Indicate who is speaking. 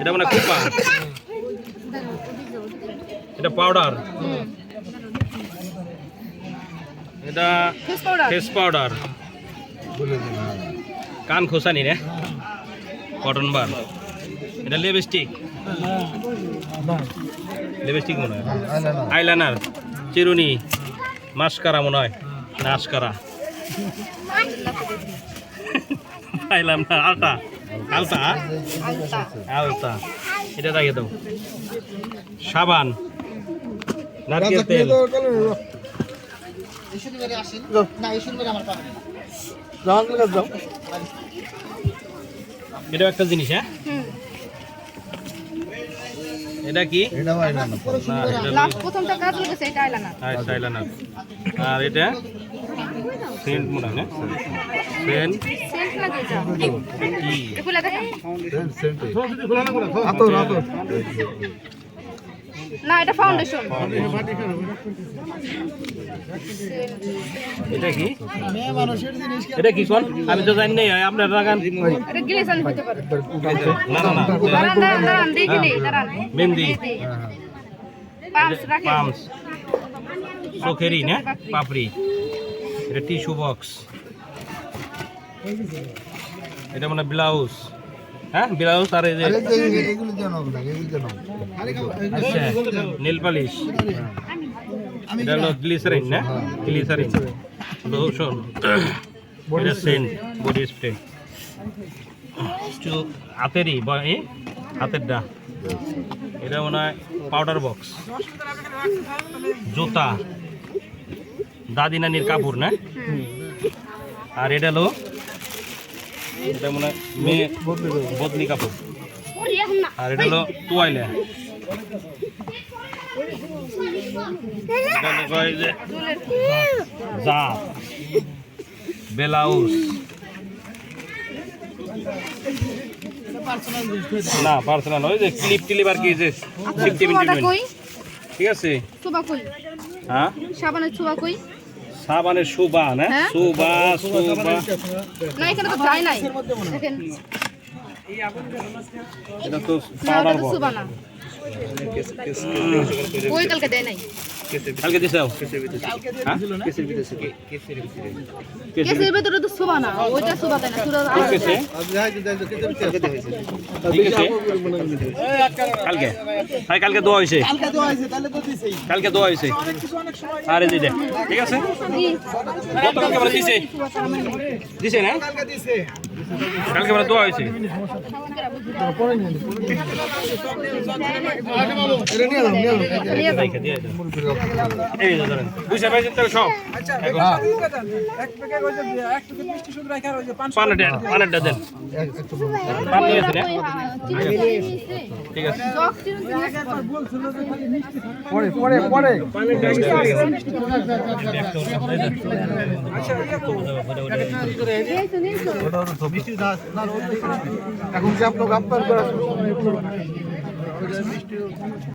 Speaker 1: এটা মানে কুপা? এটা পাউডার এটা
Speaker 2: ফেস পাউডার
Speaker 1: কান খোসানি রে। কটন বার এটা লিপস্টিক লিপস্টিক মনে হয়। আইলাইনার চিরুনি। মাস্কারা মনে হয়। না আস্কারা পাইলাম না আলতা। আলতা?
Speaker 2: আলতা।
Speaker 1: এটা রাখে দাও। সাবান। নারকেল তেল। এটা একটা জিনিস হ্যাঁ? এটা কি?
Speaker 3: এটা না না
Speaker 1: না। এটা
Speaker 2: লাস্ট প্রথমটা কাজ এটা আইলানা
Speaker 1: আচ্ছা আর এটা? সেন্ট মনে হয় না? সেন্ট?
Speaker 2: সেন্ট লাগিয়ে যাও
Speaker 1: কি
Speaker 2: এগুলা দেখেন
Speaker 3: আতর আতর
Speaker 2: না এটা ফাউন্ডেশন
Speaker 1: এটা কি? এটা কি কোন? আমি তো জানি নাই আপনার লাগান
Speaker 2: এটা গ্লেসান হতে পারে।
Speaker 1: না না না।
Speaker 2: দাঁড়ান দাঁড়ান দেখি নেই দাঁড়ান।
Speaker 1: মেহেন্দি।
Speaker 2: পাম্পস রাখেন।
Speaker 1: পামস চোখেরই না? পাপড়ি। এটা টিস্যু বক্স। এটা মানে ব্লাউজ। হ্যাঁ ব্লাউজ আর এই যে
Speaker 3: এগুলো জানো না এগুলো জানো
Speaker 1: আচ্ছা নীল পালিশ। এটা হলো গ্লিসারিন না? গ্লিসারিন লোশন এটা সেন্ট বডি স্প্রে হাতেরই বা হাতেরটা। এটা মনে হয় পাউডার বক্স জুতা। দাদি নানির কাপড় না? আর এটা হলো এটা মনে হয় মেয়ে বদলি কাপড়। আর এটা হলো তোয়াইলা। যে ব্লাউজ। না পার্সোনাল ওই যে ক্লিপ টিলিপ আর কি যে
Speaker 2: কই?
Speaker 1: ঠিক আছে? হ্যাঁ?
Speaker 2: সাবানের কই?
Speaker 1: সাবানের সুবা না
Speaker 2: হ্যাঁ?
Speaker 1: সুবা সুবা
Speaker 2: না এখানে তো যায় নাই।
Speaker 1: এটা তো পাউডার
Speaker 2: না। ওই কালকে দেয় নাই।
Speaker 1: কালকে দিছাও হ্যাঁ?
Speaker 2: কেসের ভেতরে তো ছোবা না ওইটা ছোবা দেয় না সুরা
Speaker 1: কেসে ঠিক আছে। কালকে। হ্যাঁ কালকে দোয়া হয়েছে। কালকে দোয়া হয়েছে আরে দিদে ঠিক আছে? কত কালকে বলে দিছে। দিছে না? কালকে বলে দোয়া হয়েছে। দেখে দিয়ে দাও। এই যে ধরেন বুঝতে পারছেন তাহলে সব। পানেরটা পানেরটা দেন পান নিয়ে আসেন? ঠিক আছে।
Speaker 3: পরে পরে পরে। এখন কি আপনাকে আপনার করা